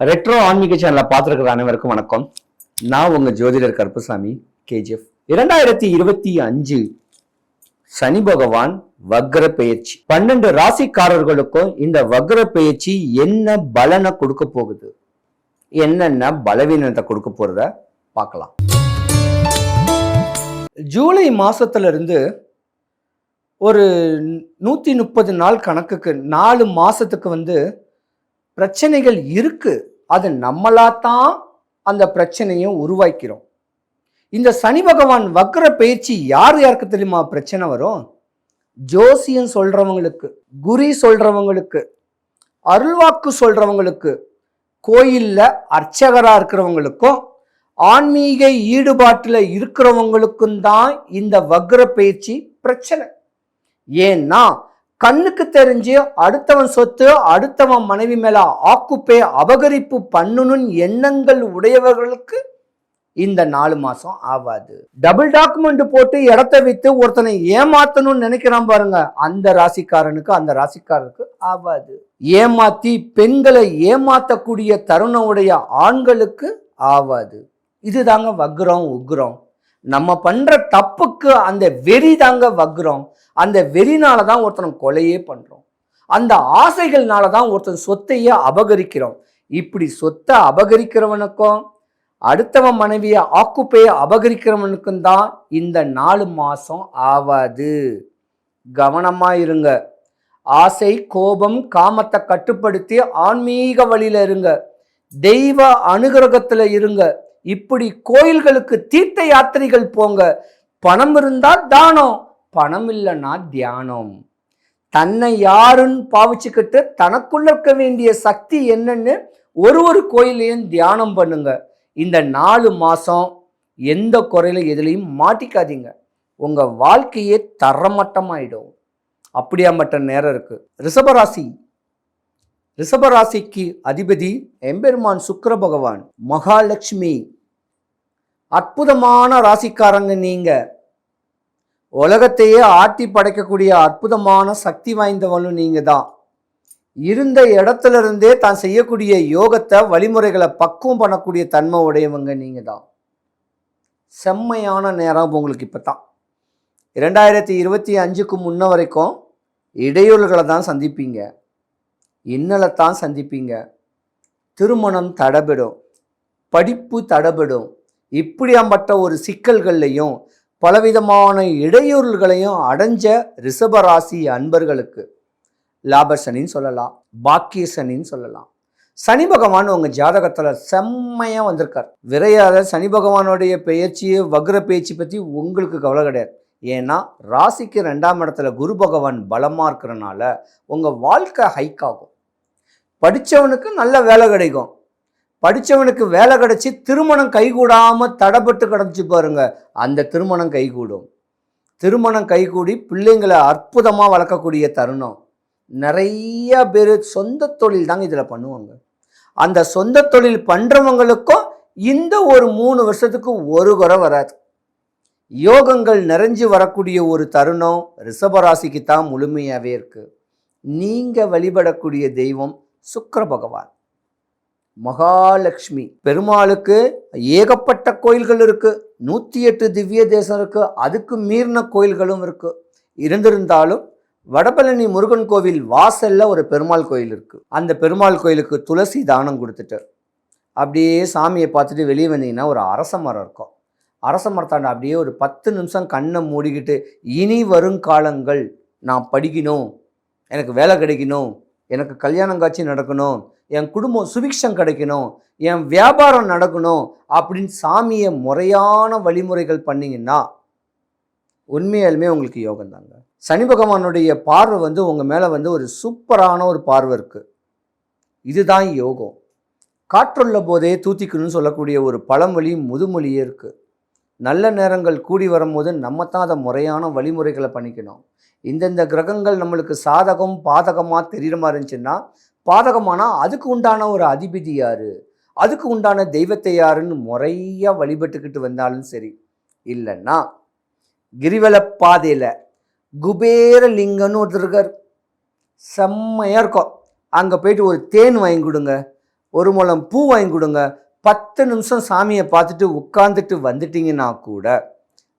Retro ஆன்மீக சேனலை பார்த்துருக்கிற அனைவருக்கும் வணக்கம். நான் உங்கள் ஜோதிடர் கருப்புசாமி கேஜிஎஃப் இரண்டாயிரத்தி இருபத்தி அஞ்சு சனி பகவான் வக்ர பெயர்ச்சி. பன்னெண்டு ராசிக்காரர்களுக்கும் இந்த வக்ர பெயர்ச்சி என்ன பலனை கொடுக்க போகுது? என்னென்ன பலவீனத்தை கொடுக்க போறத பார்க்கலாம். ஜூலை மாசத்துல இருந்து ஒரு நூற்றி முப்பது நாள் கணக்குக்கு நாலு மாதத்துக்கு வந்து பிரச்சனைகள் இருக்கு அது நம்மளாத்தான் அந்த பிரச்சனையை உருவாக்கிறோம். இந்த சனி பகவான் வக்கர பயிற்சி யார் யாருக்கு தெரியுமா பிரச்சனை வரும்? ஜோசியம் சொல்றவங்களுக்கு குரி சொல்றவங்களுக்கு அருள்வாக்கு சொல்றவங்களுக்கு கோயில்ல அர்ச்சகரா இருக்கிறவங்களுக்கும் ஆன்மீக ஈடுபாட்டில் இருக்கிறவங்களுக்கும் தான் இந்த வக்ர பயிற்சி பிரச்சனை. ஏன்னா கண்ணுக்கு தெரிஞ்சு அடுத்தவன் சொத்து அடுத்தவன் மனைவி மேல ஆக்குப்பே அபகரிப்பு பண்ணணும்னு எண்ணங்கள் உடையவர்களுக்கு இந்த நாலு மாசம் ஆகாது டபுள் டாக்குமெண்ட் போட்டு இடத்த வித்து ஒருத்தனை ஏமாத்தணும்னு நினைக்கிறான் பாருங்க. அந்த ராசிக்காரனுக்கு அந்த ராசிக்காரனுக்கு ஆகாது ஏமாத்தி பெண்களை ஏமாத்தக்கூடிய தருணம் உடைய ஆண்களுக்கு ஆகாது இதுதாங்க வக்ரம் உக்ரம். நம்ம பண்ற தப்புக்கு அந்த வெறி தாங்க வக்ரம். அந்த வெறினால தான் ஒருத்தனை கொலையே பண்ணுறோம் அந்த ஆசைகள்னால தான் ஒருத்தன் சொத்தையே அபகரிக்கிறோம். இப்படி சொத்தை அபகரிக்கிறவனுக்கும் அடுத்தவன் மனைவியை ஆக்குப்பையை அபகரிக்கிறவனுக்கும் தான் இந்த நாலு மாதம் ஆவாது. கவனமாக இருங்க. ஆசை கோபம் காமத்தை கட்டுப்படுத்தி ஆன்மீக வழியில் இருங்க. தெய்வ அனுகிரகத்தில் இருங்க. இப்படி கோயில்களுக்கு தீர்த்த யாத்திரைகள் போங்க. பணம் இருந்தால் தானம். பணம் இல்லைன்னா தியானம். தன்னை யாருன்னு பாவிச்சுக்கிட்டு தனக்குள்ள இருக்க வேண்டிய சக்தி என்னன்னு ஒரு ஒரு கோயிலையும் தியானம் பண்ணுங்க. இந்த நாலு மாதம் எந்த குறையில எதுலையும் மாட்டிக்காதீங்க. உங்கள் வாழ்க்கையே தரமட்டமாயிடும். மட்டும் நேரம் இருக்குது ரிஷபராசி. ரிஷபராசிக்கு அதிபதி எம்பெருமான் சுக்கர பகவான் மகாலட்சுமி. அற்புதமான ராசிக்காரங்க நீங்கள் உலகத்தையே ஆட்டி படைக்கக்கூடிய அற்புதமான சக்தி வாய்ந்தவனும் நீங்கள் தான் இருந்த இடத்துல இருந்தே தான் செய்யக்கூடிய யோகத்தை வழிமுறைகளை பக்குவம் பண்ணக்கூடிய தன்மை உடையவங்க நீங்கள் தான் செம்மையான நேரம் உங்களுக்கு இப்போ தான் இரண்டாயிரத்தி இருபத்தி அஞ்சுக்கு முன்ன வரைக்கும் இடையூறுகளை தான் சந்திப்பீங்க. இன்னலைத்தான் சந்திப்பீங்க. திருமணம் தடபடும். படிப்பு தடபடும். இப்படியாம்பட்ட ஒரு சிக்கல்கள்லையும் பலவிதமான இடையூறுகளையும் அடைஞ்ச ரிஷபராசி அன்பர்களுக்கு. லாபசனின்னு சொல்லலாம் பாக்கிய சனின்னு சொல்லலாம். சனி பகவான் உங்கள் ஜாதகத்தில் செம்மையாக வந்திருக்கார். விரையாத சனி பகவானுடைய பெயர்ச்சி வக்ர பேச்சு பற்றி உங்களுக்கு கவலை கிடையாது. ஏன்னா ராசிக்கு ரெண்டாம் இடத்துல குரு பகவான் பலமாக இருக்கிறனால உங்கள் வாழ்க்கை ஹைக் ஆகும். படித்தவனுக்கு நல்ல வேலை கிடைக்கும். படித்தவனுக்கு வேலை கிடைச்சி திருமணம் கைகூடாமல் தடைப்பட்டு கிடச்சி பாருங்க. அந்த திருமணம் கைகூடும். திருமணம் கைகூடி பிள்ளைங்களை அற்புதமாக வளர்க்கக்கூடிய தருணம். நிறைய பேர் சொந்த தொழில் தாங்க இதில் பண்ணுவாங்க. அந்த சொந்த தொழில் பண்ணுறவங்களுக்கும் இந்த ஒரு மூணு வருஷத்துக்கு ஒரு குறை வராது. யோகங்கள் நிறைஞ்சு வரக்கூடிய ஒரு தருணம் ரிஷபராசிக்கு தான் முழுமையாகவே இருக்குது நீங்கள் வழிபடக்கூடிய தெய்வம் சுக்கர பகவான். மகாலட்சுமி. பெருமாளுக்கு ஏகப்பட்ட கோயில்கள் இருக்கு. நூற்றி எட்டு திவ்ய தேசம் இருக்கு. அதுக்கு மீறின கோயில்களும் இருக்கு. இருந்திருந்தாலும் வடபழனி முருகன் கோவில் வாசல்ல ஒரு பெருமாள் கோயில் இருக்கு. அந்த பெருமாள் கோயிலுக்கு துளசி தானம் கொடுத்துட்டு அப்படியே சாமியை பார்த்துட்டு வெளியே வந்தீங்கன்னா ஒரு அரச மரம் இருக்கும். அரச மரத்தாண்ட அப்படியே ஒரு பத்து நிமிஷம் கண்ணை மூடிக்கிட்டு இனி வரும் காலங்கள் நான் படிக்கணும். எனக்கு வேலை கிடைக்கணும். எனக்கு கல்யாணம் காட்சி நடக்கணும். என் குடும்பம் சுபிக்ஷம் கிடைக்கணும் என் வியாபாரம் நடக்கணும் அப்படின்னு சாமியை முறையான வழிமுறைகள் பண்ணிங்கன்னா உண்மையாலுமே உங்களுக்கு யோகம் தாங்க. சனி பகவானுடைய பார்வை வந்து உங்கள் மேலே வந்து ஒரு சூப்பரான ஒரு பார்வை இருக்குது இதுதான் யோகம். காற்றுள்ள போதே தூத்திக்கணும்னு சொல்லக்கூடிய ஒரு பழமொழி முதுமொழியே இருக்குது நல்ல நேரங்கள் கூடி வரும்போது நம்ம தான் அதை முறையான வழிமுறைகளை பண்ணிக்கணும். இந்தந்த கிரகங்கள் நம்மளுக்கு சாதகம் பாதகமாக தெரியுற மாதிரி இருந்துச்சுன்னா பாதகமானால் அதுக்கு உண்டான ஒரு அதிபதி யார்? அதுக்கு உண்டான தெய்வத்தை யாருன்னு முறையாக வழிபட்டுக்கிட்டு வந்தாலும் சரி. இல்லைன்னா கிரிவல பாதையில் குபேரலிங்கன்னு ஒருத்தர் இருக்கார். செம்மையாக இருக்கும். அங்கே போயிட்டு ஒரு தேன் வாங்கி கொடுங்க. ஒரு முழம் பூ வாங்கி கொடுங்க. பத்து நிமிஷம் சாமியை பார்த்துட்டு உட்காந்துட்டு வந்துட்டிங்கன்னா கூட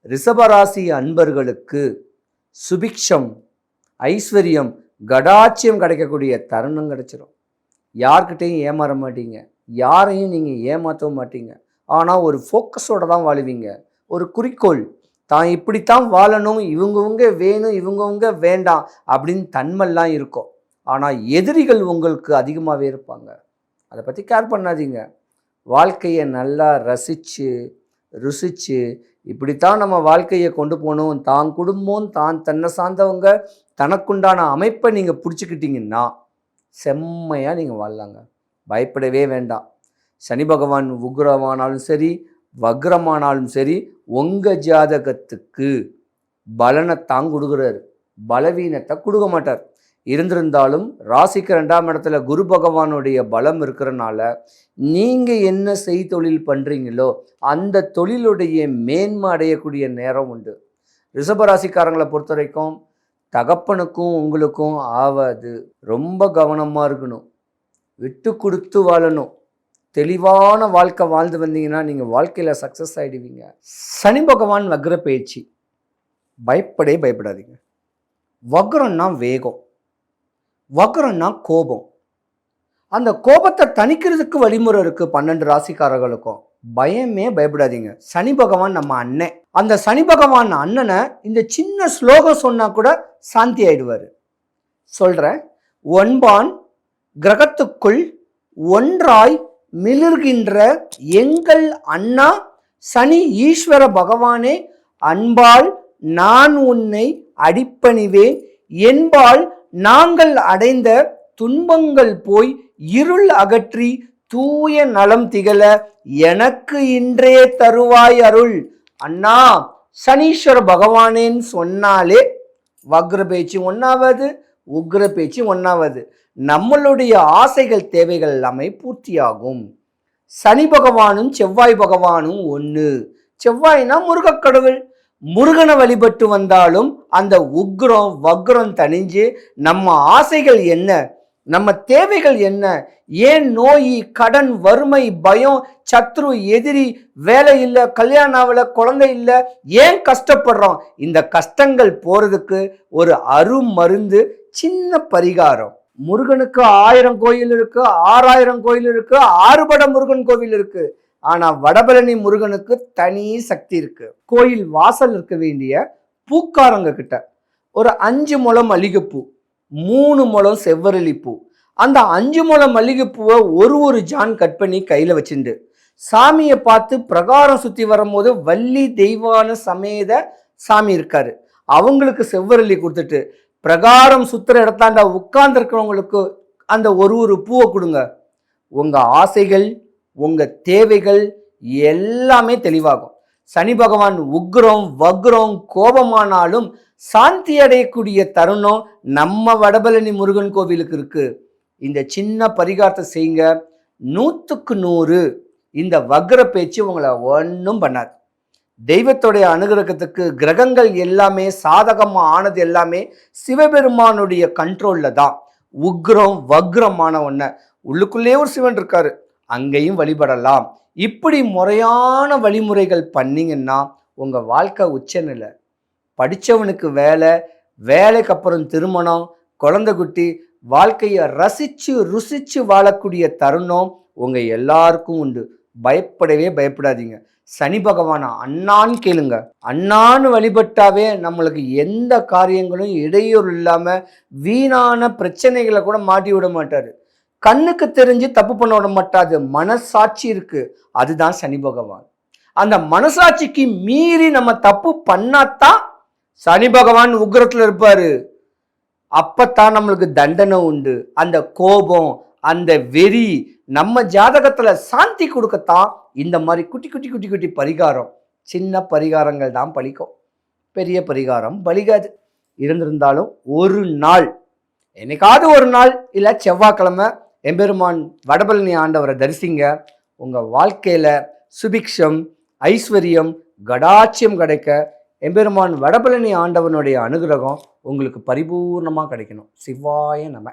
ரிஷபராசி அன்பர்களுக்கு சுபிக்ஷம் ஐஸ்வர்யம் கடாட்சியம் கிடைக்கக்கூடிய தருணம் கிடைச்சிரும். யார்கிட்டையும் ஏமாற மாட்டீங்க. யாரையும் நீங்கள் ஏமாற்றவும் மாட்டீங்க. ஆனால் ஒரு ஃபோக்கஸோடு தான் வாழுவீங்க. ஒரு குறிக்கோள். தான் இப்படித்தான் வாழணும் இவங்கவுங்க வேணும் இவங்கவுங்க வேண்டாம் அப்படின்னு தன்மெல்லாம் இருக்கும். ஆனால் எதிரிகள் உங்களுக்கு அதிகமாகவே இருப்பாங்க. அதை பற்றி கேர் பண்ணாதீங்க. வாழ்க்கையை நல்லா ரசித்து ருசித்து இப்படித்தான் நம்ம வாழ்க்கையை கொண்டு போகணும். தான் குடும்பம் தான் தன்னை சார்ந்தவங்க தனக்குண்டான அமைப்பை நீங்கள் பிடிச்சிக்கிட்டீங்கன்னா செம்மையாக நீங்கள் வாழலாங்க. பயப்படவே வேண்டாம். சனி பகவான் உக்ரமானாலும் சரி வக்ரமானாலும் சரி உங்கள் ஜாதகத்துக்கு பலனை தான் கொடுக்குறாரு. பலவீனத்தை கொடுக்க மாட்டார். இருந்திருந்தாலும் ராசிக்கு ரெண்டாம் இடத்துல குரு பகவானுடைய பலம் இருக்கிறனால நீங்கள் என்ன செய் தொழில் பண்ணுறீங்களோ அந்த தொழிலுடைய மேன்மை அடையக்கூடிய நேரம் உண்டு. ரிஷபராசிக்காரங்களை பொறுத்த வரைக்கும் தகப்பனுக்கும் உங்களுக்கும் ஆவாது. ரொம்ப கவனமாக இருக்கணும். விட்டு கொடுத்து வாழணும். தெளிவான வாழ்க்கை வாழ்ந்து வந்தீங்கன்னா நீங்கள் வாழ்க்கையில் சக்ஸஸ் ஆகிடுவீங்க சனி பகவான் வக்ர பயிற்சி பயப்படே பயப்படாதீங்க. வக்ரம்னா வேகம். வக்ரம்னா கோபம். அந்த கோபத்தை தணிக்கிறதுக்கு வழிமுறை இருக்குது பன்னெண்டு ராசிக்காரர்களுக்கும். பயமே பயப்படாதீங்க. சனி பகவான் நம்ம அண்ணன் அந்த சனி பகவான் அண்ணனை இந்த சின்ன ஸ்லோகம் சொன்னால் கூட சாந்தி ஆயிடுவார். சொல்கிறேன் ஒன்பான் கிரகத்துக்குள் ஒன்றாய் மிளிர்கின்ற எங்கள் அண்ணா சனி ஈஸ்வர பகவானே அன்பால் நான் உன்னை அடிப்பணிவேன். என்பால் நாங்கள் அடைந்த துன்பங்கள் போய் இருள் அகற்றி தூய நலம் திகழ எனக்கு இன்றே தருவாய் அருள். அண்ணா சனீஸ்வர பகவானேன்னு சொன்னாலே வக்ர பேச்சு ஒன்றாவது உக்ர பேச்சு ஒன்றாவது நம்மளுடைய ஆசைகள் தேவைகள் எல்லாமே பூர்த்தியாகும். சனி பகவானும் செவ்வாய் பகவானும் ஒன்று செவ்வாய்னா முருகக் கடவுள். முருகனை வழிபட்டு வந்தாலும் அந்த உக்ரம் வக்ரம் தணிஞ்சு நம்ம ஆசைகள் என்ன? நம்ம தேவைகள் என்ன? ஏன் நோய் கடன் வறுமை பயம் சத்ரு எதிரி வேலை இல்லை கல்யாணம் ஆகல குழந்தை இல்லை ஏன் கஷ்டப்படுறோம்? இந்த கஷ்டங்கள் போகிறதுக்கு ஒரு அருமருந்து சின்ன பரிகாரம். முருகனுக்கு ஆயிரம் கோயில் இருக்கு ஆறாயிரம் கோயில் இருக்கு ஆறுபட முருகன் கோவில் இருக்கு. ஆனா வடபழனி முருகனுக்கு தனி சக்தி இருக்கு. கோயில் வாசல் இருக்க வேண்டிய பூக்காரங்க கிட்ட. ஒரு அஞ்சு முளம் மல்லிகைப்பூ மூணு முளம் செவ்வரளிப்பூ. அந்த அஞ்சு முளம் மல்லிகைப்பூவை ஒரு ஒரு ஜான் கட் பண்ணி கையில் வச்சுண்டு. சாமியை பார்த்து பிரகாரம் சுற்றி வரும்போது வள்ளி தெய்வான சமேத சாமி இருக்காரு. அவங்களுக்கு செவ்வரளி கொடுத்துட்டு பிரகாரம் சுற்றுற இடத்தாண்ட உட்கார்ந்துருக்கிறவங்களுக்கு அந்த ஒரு ஒரு பூவை கொடுங்க. உங்கள் ஆசைகள் உங்கள் தேவைகள் எல்லாமே தெளிவாகும். சனி பகவான் உக்ரம் வக்ரம் கோபமானாலும் சாந்தி அடையக்கூடிய தருணம் நம்ம வடபழனி முருகன் கோவிலுக்கு இருக்கு. இந்த சின்ன பரிகாரத்தை செய்யுங்க. நூற்றுக்கு நூறு இந்த வக்ர பேச்சு உங்களை ஒன்றும் பண்ணாது. தெய்வத்துடைய அனுகிரகத்துக்கு கிரகங்கள் எல்லாமே சாதகமாக ஆனது எல்லாமே சிவபெருமானுடைய கண்ட்ரோலில் தான். உக்ரம் வக்ரமான ஒன்று உள்ளுக்குள்ளே ஒரு சிவன் இருக்காரு. அங்கேயும் வழிபடலாம். இப்படி முறையான வழிமுறைகள் பண்ணிங்கன்னா உங்கள் வாழ்க்கை உச்சநிலை. படிச்சவனுக்கு வேலை வேலைக்கு அப்புறம் திருமணம் குழந்தை குட்டி வாழ்க்கையை ரசித்து ருசித்து வாழக்கூடிய தருணம் உங்கள் எல்லாருக்கும் உண்டு. பயப்படவே பயப்படாதீங்க. சனி பகவானை அண்ணான்னு கேளுங்க. அண்ணான்னு வழிபட்டாவே நம்மளுக்கு எந்த காரியங்களும் இடையூறு இல்லாமல் வீணான பிரச்சனைகளை கூட மாட்டி விட மாட்டார். கண்ணுக்கு தெரிஞ்சு தப்பு பண்ண விட மாட்டாது மனசாட்சி இருக்கு. அதுதான் சனி பகவான். அந்த மனசாட்சிக்கு மீறி நம்ம தப்பு பண்ணாதான் சனி பகவான் உக்ரத்துல இருப்பாரு. அப்பத்தான் நம்மளுக்கு தண்டனை உண்டு. அந்த கோபம் அந்த வெறி நம்ம ஜாதகத்துல சாந்தி கொடுக்கத்தான் இந்த மாதிரி குட்டி குட்டி குட்டி குட்டி பரிகாரம். சின்ன பரிகாரங்கள் தான் பலிக்கும் பெரிய பரிகாரம் பலிகாது இருந்திருந்தாலும் ஒரு நாள் என்னைக்காவது ஒரு நாள் இல்லை செவ்வாய்க்கிழமை எம்பெருமான் வடபழனி ஆண்டவரை தரிசிங்க. உங்கள் வாழ்க்கையில் சுபிக்ஷம் ஐஸ்வர்யம் கடாட்சியம் கிடைக்க எம்பெருமான் வடபழனி ஆண்டவனுடைய அனுகிரகம் உங்களுக்கு பரிபூர்ணமாக கிடைக்கணும். சிவாய நம.